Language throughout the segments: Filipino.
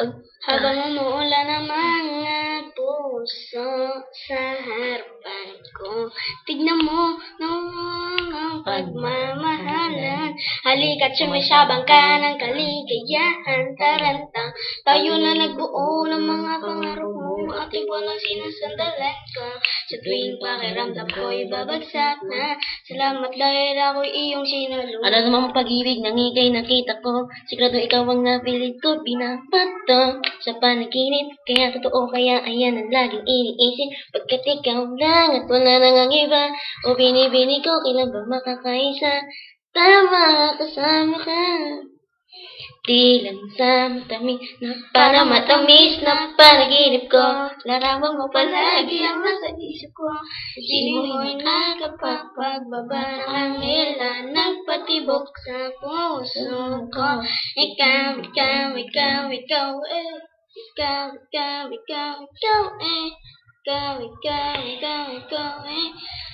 Habang umuulan ang mga puso sa harapan ko, tignan mo noong ang pagmamahalan. Halika't sumisabang ka ng kaligayahan, taranta. Tayo na nagbuo ng mga pangarap mo, ating walang sinasandalan ka. Sa tuwing pakiramdam ko'y babagsak na, salamat dahil ako'y iyong sinalo. Ano namang pag-ibig nang ikay nakita ko. Sigurado ikaw ang napilit ko Binabato sa panaginip Kaya totoo kaya ayan ang laging iniisip. Pagkat ikaw lang at wala nang ang iba O binibini ko kailan ba makakaisa? Tama kasama ka Di lang sa matamis na para matamis na panaginip ko. Larawan mo palagi ang nasa isip ko. Sino mo'y nakapagbaba ng angela Nagpatibok sa puso ko. Ikaw, ikaw, ikaw, ikaw, eh. Ikaw, ikaw, ikaw, ikaw, eh. Ikaw, ikaw, ikaw, ikaw, eh.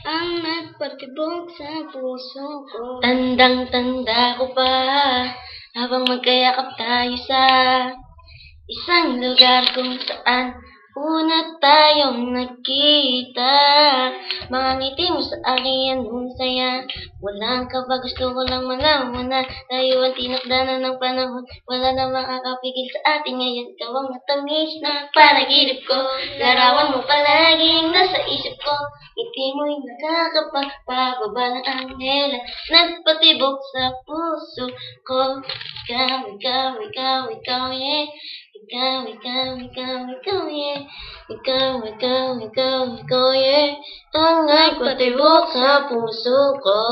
Ang nagpatibok sa puso ko. Tandang-tanda ko pa habang magkayakap tayo sa isang lugar kung saan una tayong nagkita. Mga ngiti mo sa akin ang saya. Walang ka ba gusto ko lang malaman na tayo ang tinakdanan ng panahon. Wala na makakapigil sa atin ngayon. Ikaw ang matamis na panaginip ko. Larawan mo palaging nasa isip ko. Ngiti mo'y nakakapagpababa ng anghela. Nagpatibok sa puso ko. Ikaw, ikaw, ikaw, ikaw, yeah. Ikaw, ikaw, ikaw, ikaw, yeah. Ikaw, ikaw, ikaw, ikaw, yeah. Ang nagpatibok sa puso ko.